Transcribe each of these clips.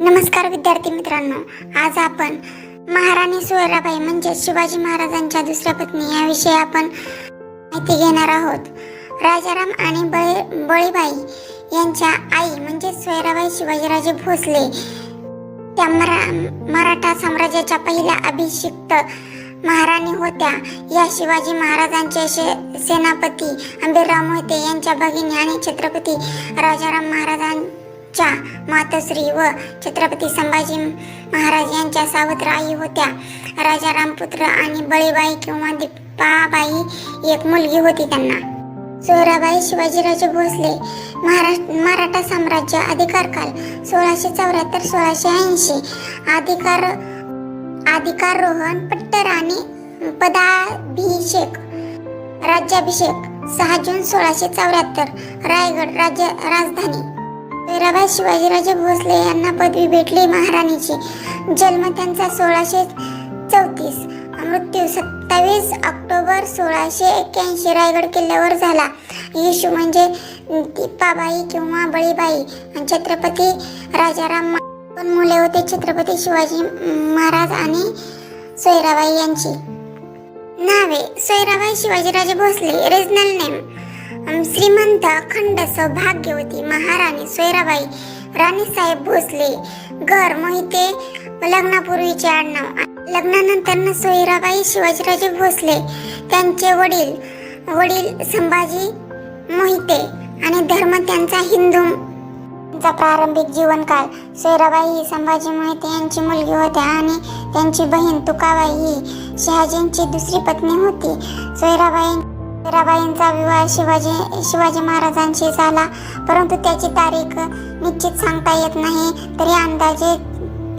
नमस्कार विद्यार्थी मित्रांनो आज आपण महाराणी सुहराबाई म्हणजे शिवाजी महाराजांच्या दुसऱ्या पत्नी याविषयी आपण माहिती घेणार आहोत. राजाराम आणि बळी बळीबाई यांच्या आई म्हणजे सोयराबाई शिवाजीराजे भोसले त्या मरा मराठा साम्राज्याच्या पहिल्या अभिषिक्त महाराणी होत्या. या शिवाजी महाराजांचे शे सेनापती आंबेराव मोहिते यांच्या भगिनी आणि छत्रपती राजाराम च्या मातोश्री व छत्रपती संभाजी महाराज यांच्या सावत्र आई होत्या. राजा रामपुत्र आणि बळीबाई किंवा दीपाबाई एक मुलगी होती त्यांना. सोहराबाई शिवाजीराजे भोसले महाराष्ट्र मराठा साम्राज्य अधिकारकाल सोळाशे चौऱ्याहत्तर सोळाशे ऐंशी. अधिकार अधिकारोहण पट्टर आणि पदाभिषेक राज्याभिषेक सहा जून सोळाशे चौऱ्याहत्तर रायगड राज्य राजधानी. सोयराबाई शिवाजीराजे भोसले यांना पदवी भेटली महाराणीची. जन्म त्यांचा सोळाशे चौतीस. मृत्यू सत्तावीस ऑक्टोबर सोळाशे एक्क्याऐंशी रायगड किल्ल्यावर झाला. येशू म्हणजे दीपाबाई किंवा बळीबाई. आणि छत्रपती राजाराम दोन मुले होते छत्रपती शिवाजी महाराज आणि सोयराबाई यांची. नावे सोयराबाई शिवाजीराजे भोसले रिजनल नेम श्रीमंत अखंड सौभाग्यवती महाराणी सोयराबाई राणीसाहेब भोसले घर मोहिते लग्नापूर्वीचे आडनाव लग्नानंतर सोयराबाई शिवाजीराजे भोसले त्यांचे वडील वडील संभाजी मोहिते आणि धर्म त्यांचा हिंदू. त्यांचा प्रारंभिक जीवनकाळ सोयराबाई ही संभाजी मोहिते यांची मुलगी होत्या आणि त्यांची बहीण तुकाबाई ही शहाजींची दुसरी पत्नी होती. सोयराबाई सोयराबाईंचा विवाह शिवाजी शिवाजी महाराजांशी झाला. परंतु त्याची तारीख निश्चित सांगता येत नाही. तरी अंदाजे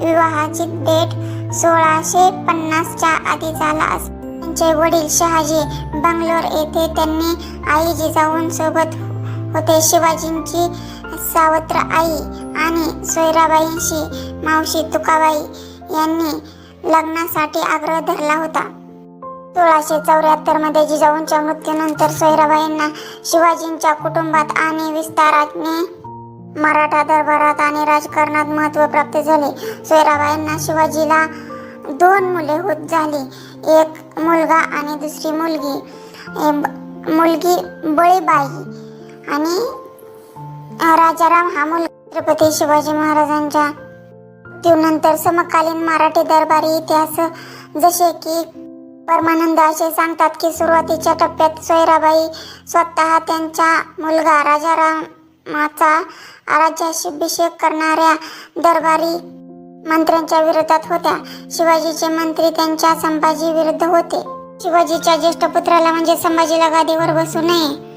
विवाहाची डेट सोळाशे पन्नासच्या आधी झाला त्यांचे वडील शहाजी बंगलोर येथे त्यांनी आई जिजाऊन सोबत होते. शिवाजींची सावत्र आई आणि सोयराबाईंशी मावशी तुकाबाई यांनी लग्नासाठी आग्रह धरला होता. सोळाशे चौऱ्याहत्तरमध्ये जिजाऊंच्या मृत्यूनंतर सोयराबाईंना शिवाजींच्या कुटुंबात आणि विस्ताराने मराठा दरबारात आणि राजकारणात महत्त्व प्राप्त झाले. सोयराबाईंना शिवाजीला दोन मुले होत झाली. एक मुलगा आणि दुसरी मुलगी. ए, ब- मुलगी बळीबाई आणि राजाराम हा मुलगा. छत्रपती शिवाजी महाराजांच्या मृत्यूनंतर समकालीन मराठी दरबारी इतिहास जसे की परमानंद असे सांगतात की सुरुवातीच्या टप्प्यात सोयराबाई स्वतः त्यांचा मुलगा राजारामाचा राज्याभिषेक करणाऱ्या दरबारी मंत्र्यांच्या विरोधात होत्या. शिवाजीचे मंत्री त्यांच्या संभाजी विरुद्ध होते. शिवाजीच्या ज्येष्ठ पुत्राला म्हणजे संभाजीला गादीवर बसू नये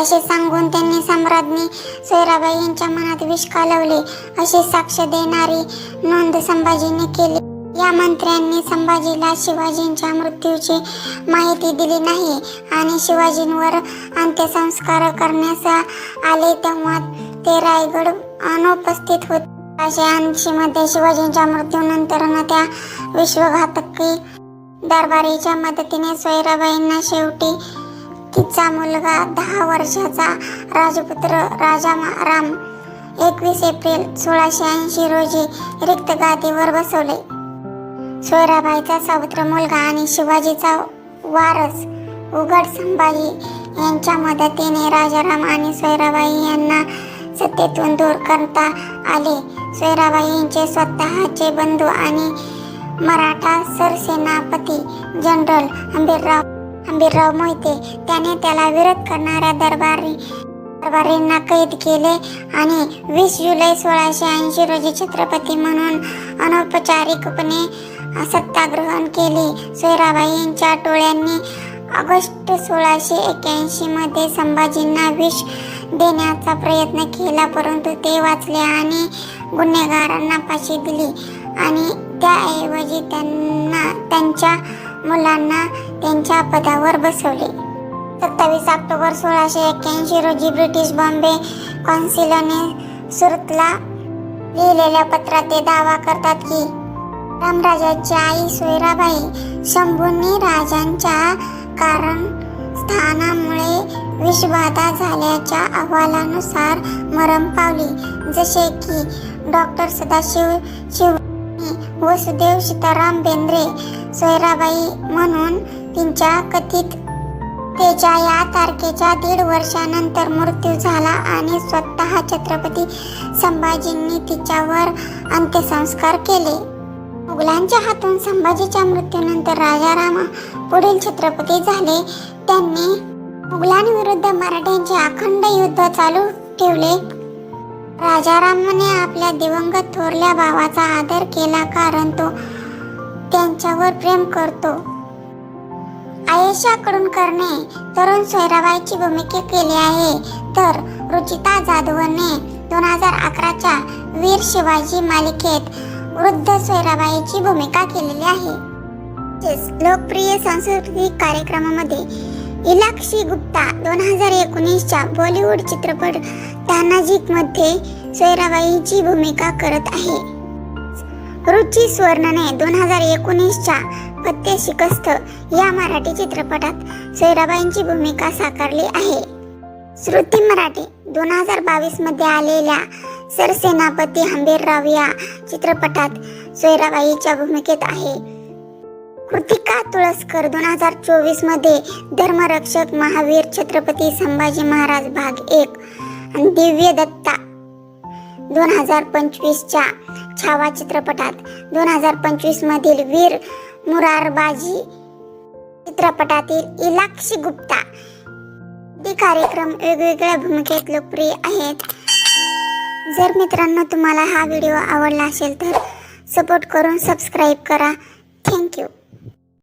असे सांगून त्यांनी सम्राज्ञी सोयराबाई यांच्या मनात विष कालवले. अशी साक्ष देणारी नोंद संभाजीने केली. या मंत्र्यांनी संभाजीला शिवाजींच्या मृत्यूची माहिती दिली नाही आणि शिवाजींवर अंत्यसंस्कार करण्यास आले तेव्हा ते रायगड अनुपस्थित होते. अशे ऐंशी मध्ये शिवाजींच्या मृत्यूनंतर त्या विश्वघातकी दरबारीच्या मदतीने सोयराबाईंना शेवटी तिचा मुलगा दहा वर्षाचा राजपुत्र राजा राम एकवीस एप्रिल सोळाशे ऐंशी रोजी रिक्त गादीवर बसवले. सोयराबाईचा सावत्र मुलगा आणि शिवाजीचा वारस उघड संभाजी यांच्या मदतीने राजाराम आणि सोयराबाई यांना सत्तेतून दूर करता आले. सोयराबाईंचे स्वतःचे बंधू आणि मराठा सरसेनापती जनरल आंबीरराव आंबीरराव मोहिते. त्याने त्याला विरोध करणाऱ्या दरबारी कारभारींना कैद केले आणि वीस जुलै सोळाशे ऐंशी रोजी छत्रपती म्हणून अनौपचारिकपणे सत्ताग्रहण केले. सोयराबाईंच्या टोळ्यांनी ऑगस्ट सोळाशे एक्क्याऐंशी मध्ये संभाजींना विष देण्याचा प्रयत्न केला परंतु ते वाचले आणि गुन्हेगारांना फाशी दिली आणि त्याऐवजी त्यांना त्यांच्या मुलांना त्यांच्या पदावर बसवले. सत्तावीस ऑक्टोबर सोळाशे एक्क्याऐंशी रोजी ब्रिटिश बॉम्बे कौन्सिलने सुरतला लिहिलेल्या पत्रात ते दावा करतात की रामराजाची आई सोयराबाई शंभूंनी राजांच्या कारण स्थानामुळे विषबाधा झाल्याच्या अहवालानुसार मरण पावली. जसे की डॉक्टर सदाशिव शिव वसुदेव सीताराम बेंद्रे सोयराबाई म्हणून तिच्या कथित त्याच्या या तारखेच्या दीड वर्षानंतर मृत्यू झाला आणि स्वतः छत्रपती संभाजींनी तिच्यावर अंत्यसंस्कार केले. मुघलांच्या हातून संभाजीच्या मृत्यूनंतर राजाराम पुढील छत्रपती झाले. त्यांनी मुघलांविरुद्ध मराठ्यांचे अखंड युद्ध चालू ठेवले. राजारामाने आपल्या दिवंगत थोरल्या भावाचा आदर केला कारण तो त्यांच्यावर प्रेम करतो. आयेशाकडून करणे. तरुण सोयराबाईची भूमिका केली आहे. तर रुचिता जाधवने दोन हजार अकराच्या वीर शिवाजी मालिकेत वृद्ध सोयराबाईची भूमिका केलेली आहे. तसेच लोकप्रिय सांस्कृतिक कार्यक्रमामध्ये इलाक्षी गुप्ता दोन हजार एकोणीसच्या बॉलिवूड चित्रपट तानाजीकमध्ये सोयराबाईची भूमिका करत आहे. रुची स्वर्णने दोन हजार एकोणीसच्या फत्ते शिकस्त या मराठी चित्रपटात सैराबाईंची भूमिका साकारली आहे. श्रुती मराठी दोन हजार बावीसमध्ये आलेल्या सरसेनापती हंबीरराव या चित्रपटात सोयराबाईच्या भूमिकेत आहे. कृतिका तुळसकर दोन हजार चोवीसमध्ये धर्मरक्षक महावीर छत्रपती संभाजी महाराज भाग एक दिव्य दत्ता दोन हजार पंचवीसच्या छावा चित्रपटात दोन हजार पंचवीस मधील वीर मुरारबाजी चित्रपटातील इलाक्षी गुप्ता. ते कार्यक्रम वेगवेगळ्या भूमिकेत लोकप्रिय आहेत. जर मित्रांनो तुम्हाला हा व्हिडिओ आवडला असेल तर सपोर्ट करून सबस्क्राईब करा. थँक्यू